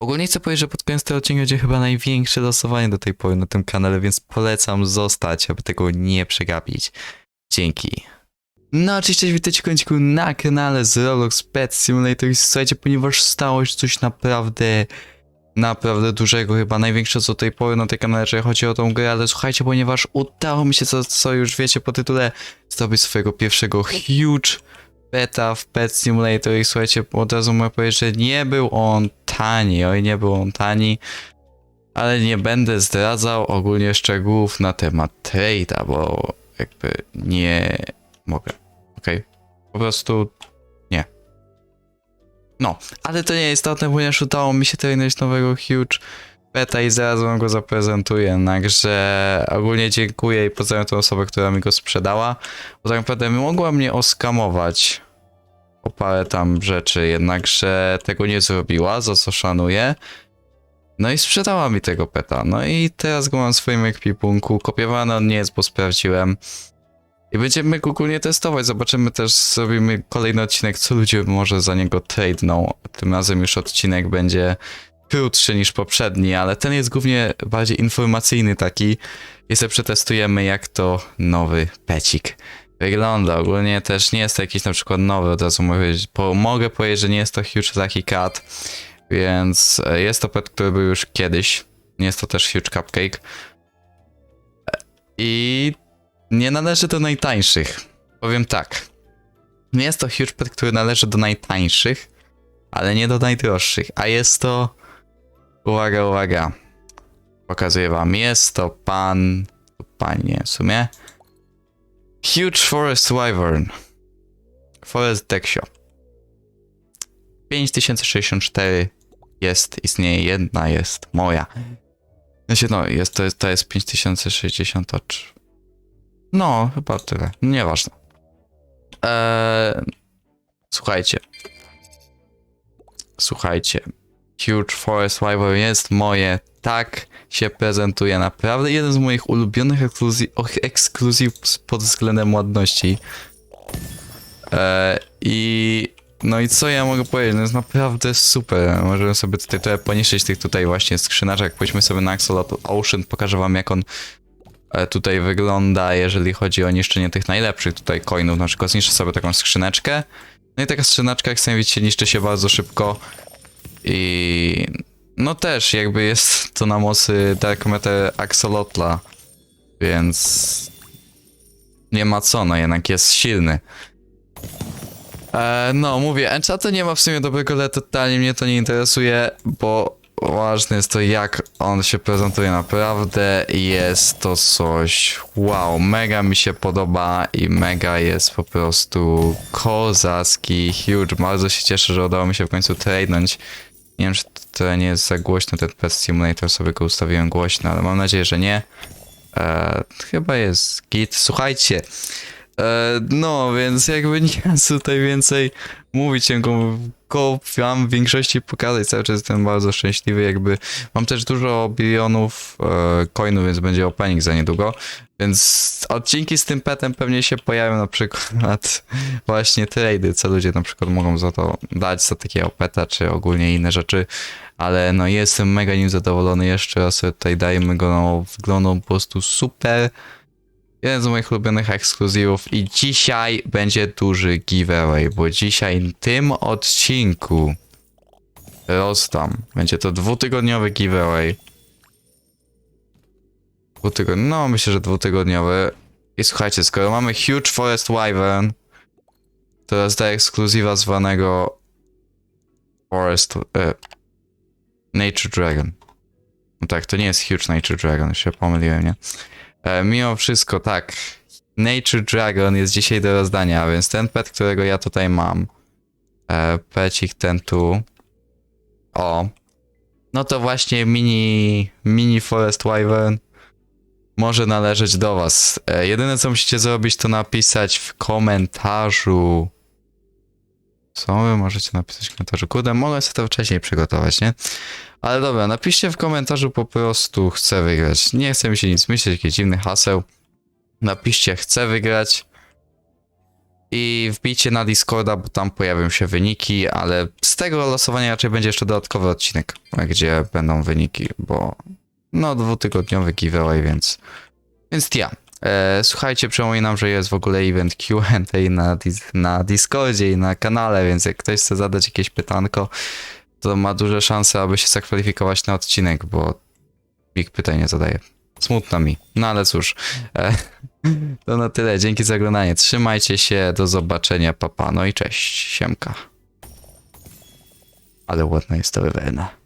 Ogólnie chcę powiedzieć, że pod koniec tego odcinka będzie chyba największe losowanie do tej pory na tym kanale, więc polecam zostać, aby tego nie przegapić. Dzięki. No, oczywiście witajcie w końcu na kanale z Roblox Pet Simulator i słuchajcie, ponieważ stało się coś naprawdę, naprawdę dużego, chyba największe co do tej pory na tej kanale, jeżeli chodzi o tą grę, ale słuchajcie, ponieważ udało mi się, co, co już wiecie po tytule, zdobyć swojego pierwszego huge beta w Pet Simulator i słuchajcie, od razu mogę powiedzieć, że nie był on tani, oj nie był on tani, ale nie będę zdradzał ogólnie szczegółów na temat trade'a, bo jakby nie mogę, okej? Po prostu nie. No, ale to nie istotne, ponieważ udało mi się trainąć nowego huge beta i zaraz wam go zaprezentuję, także ogólnie dziękuję i pozdrawiam tę osobę, która mi go sprzedała, bo tak naprawdę mogła mnie oskamować parę tam rzeczy, jednakże tego nie zrobiła, za co szanuję. No i sprzedała mi tego peta. No i teraz go mam w swoim ekwipunku. Kopiowany on nie jest, bo sprawdziłem. I będziemy go ogólnie testować. Zobaczymy też, zrobimy kolejny odcinek, co ludzie może za niego tradeną. Tym razem już odcinek będzie krótszy niż poprzedni, ale ten jest głównie bardziej informacyjny taki. I sobie przetestujemy, jak to nowy pecik wygląda. Ogólnie też nie jest to jakiś na przykład nowy, od razu powiedzieć, po, mogę powiedzieć, że nie jest to Huge Lucky Cat, więc e, jest to pet, który był już kiedyś. Nie jest to też Huge Cupcake. I nie należy do najtańszych. Powiem tak. Nie jest to Huge Pet, który należy do najtańszych, ale nie do najdroższych. A jest to. Uwaga, uwaga. Pokazuję wam. Jest to pan. Panie w sumie. Huge Forest Wyvern. Forest Dexio. 5064 jest, istnieje jedna, jest moja. Znaczy, no, jest, to, jest, to jest 5063. No, chyba tyle. Nieważne. Eee, słuchajcie. Słuchajcie. Huge Forest Wyvern jest moje. Tak się prezentuje. Naprawdę jeden z moich ulubionych ekskluzyw, ekskluzyw pod względem ładności. E, I no i co ja mogę powiedzieć? No jest naprawdę super. Możemy sobie tutaj trochę poniszczyć tych tutaj właśnie skrzynaczek. Pójdźmy sobie na Axolot Ocean. Pokażę wam jak on e, tutaj wygląda, jeżeli chodzi o niszczenie tych najlepszych tutaj coinów. Na przykład zniszczę sobie taką skrzyneczkę. No i taka skrzyneczka, jak sami widzicie, niszczy się bardzo szybko. I no też jakby jest to na mocy Dark Matter Axolotla, więc nie ma co, no jednak jest silny. E, no, mówię, Enchanta nie ma w sumie dobrego, ale totalnie mnie to nie interesuje, bo ważne jest to, jak on się prezentuje naprawdę. Jest to coś, wow, mega mi się podoba i mega jest po prostu kozacki, huge. Bardzo się cieszę, że udało mi się w końcu tradenąć. Nie wiem, czy to nie jest za głośno, ten Pet Simulator sobie go ustawiłem głośno, ale mam nadzieję, że nie. E, chyba jest git. Słuchajcie, e, no więc jakby nie ma tutaj więcej mówić, ja mam w większości pokazać, cały czas jestem bardzo szczęśliwy, jakby mam też dużo bilionów e, coinów, więc będzie opening za niedługo, więc odcinki z tym petem pewnie się pojawią na przykład właśnie trady, co ludzie na przykład mogą za to dać, za takiego peta, czy ogólnie inne rzeczy, ale no jestem mega nim zadowolony, jeszcze raz tutaj dajemy go, no wyglądał po prostu super, jeden z moich ulubionych ekskluzywów i dzisiaj będzie duży giveaway, bo dzisiaj w tym odcinku rozdam, będzie to dwutygodniowy giveaway, dwutygodniowy, no myślę, że dwutygodniowy i słuchajcie, skoro mamy Huge Forest Wyvern, to rozdaję ekskluzywa zwanego Forest e, Nature Dragon. No tak, to nie jest Huge Nature Dragon, się pomyliłem, nie? E, mimo wszystko, tak. Nature Dragon jest dzisiaj do rozdania, więc ten pet, którego ja tutaj mam. E, pecik ten tu. O. No to właśnie mini, mini Forest Wyvern może należeć do was. E, jedyne co musicie zrobić to napisać w komentarzu. Wy możecie napisać w komentarzu? Kurde, mogę sobie to wcześniej przygotować, nie? Ale dobra, napiszcie w komentarzu po prostu chcę wygrać. Nie chce mi się nic myśleć, jakiś dziwny haseł. Napiszcie chcę wygrać. I wbijcie na Discorda, bo tam pojawią się wyniki, ale z tego losowania raczej będzie jeszcze dodatkowy odcinek, gdzie będą wyniki, bo no dwutygodniowy giveaway, więc więc ja. E, słuchajcie, przypominam, że jest w ogóle event Q&A na, na Discordzie i na kanale, więc jak ktoś chce zadać jakieś pytanko, to ma duże szanse, aby się zakwalifikować na odcinek, bo nikt pytań nie zadaje. Smutno mi. No ale cóż. E, to na tyle. Dzięki za oglądanie. Trzymajcie się. Do zobaczenia. Papa. No i cześć. Siemka. Ale ładna jest ta wywerna.